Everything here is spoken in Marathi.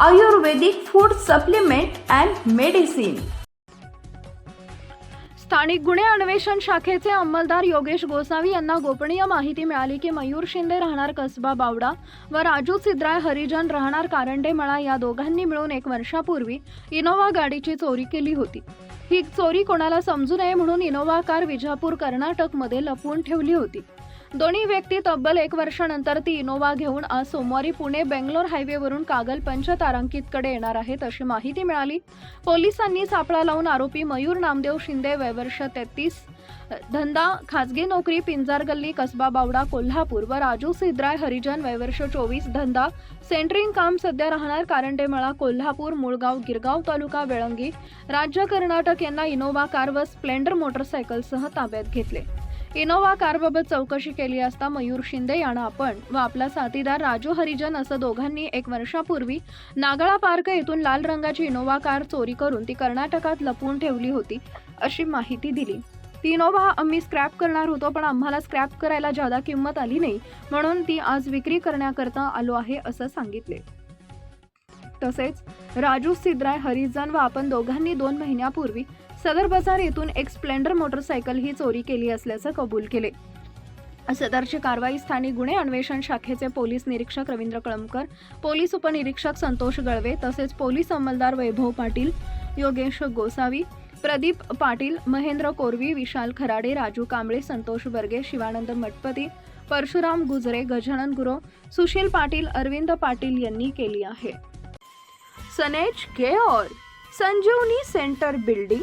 Ayurvedic food supplement and medicine. स्थानिक गुन्हे अन्वेषण शाखेचे अंमलदार योगेश गोसावी यांना गोपनीय माहिती मिळाली की मयूर शिंदे राहणार कसबा बावडा व राजू सिद्राय हरिजन राहणार कारंडे मळा या दोघांनी मिळून एक वर्षापूर्वी इनोव्हा गाडीची चोरी केली होती. ही चोरी कोणाला समजू नये म्हणून इनोव्हा कार विजापूर कर्नाटकमध्ये लपवून ठेवली होती. दोन्ही व्यक्ती तब्बल एक वर्षानंतर ती इनोव्हा घेऊन आज सोमवारी पुणे बेंगलोर हायवेवरून कागल पंचतारांकितकडे येणार आहेत अशी माहिती मिळाली. पोलिसांनी सापळा लावून आरोपी मयूर नामदेव शिंदे वयवर्ष तेहतीस धंदा खाजगी नोकरी पिंजार गल्ली कसबा बावडा कोल्हापूर व राजू सिद्राय हरिजन वयवर्ष चोवीस धंदा सेंटरिंग काम सध्या राहणार कारंडेमळा कोल्हापूर मुळगाव गिरगाव तालुका वेळंगी. राज्य कर्नाटक यांना इनोव्हा कार व स्प्लेंडर मोटरसायकलसह ताब्यात घेतले. इनोव्हा कारबाबत चौकशी केली असता मयूर शिंदे यानं आपण व आपला साथीदार राजू हरिजन असं दोघांनी एक वर्षापूर्वी नागळा पार्क येथून लाल रंगाची इनोव्हा कार चोरी करून ती कर्नाटकात लपवून ठेवली होती अशी माहिती दिली. ती इनोव्हा आम्ही स्क्रॅप करणार होतो पण आम्हाला स्क्रॅप करायला जादा किंमत आली नाही म्हणून ती आज विक्री करण्याकरता आलो आहे असं सांगितले. तसेच राजू सिद्राय हरिजन व आपण दोघांनी दोन महिन्यापूर्वी सदर बाजार येथून एक स्प्लेंडर मोटरसायकल ही चोरी केली असल्याचं कबूल केले. सदरची कारवाई स्थानिक गुन्हे अन्वेषण शाखेचे पोलीस निरीक्षक रवींद्र कळमकर पोलीस उपनिरीक्षक संतोष गळवे तसेच पोलीस अंमलदार वैभव पाटील योगेश गोसावी प्रदीप पाटील महेंद्र कोरवी विशाल खराडे राजू कांबळे संतोष बर्गे शिवानंद मठपती परशुराम गुजरे गजानन गुरो सुशील पाटील अरविंद पाटील यांनी केली आहे. सनेज care Sanjeevani centre building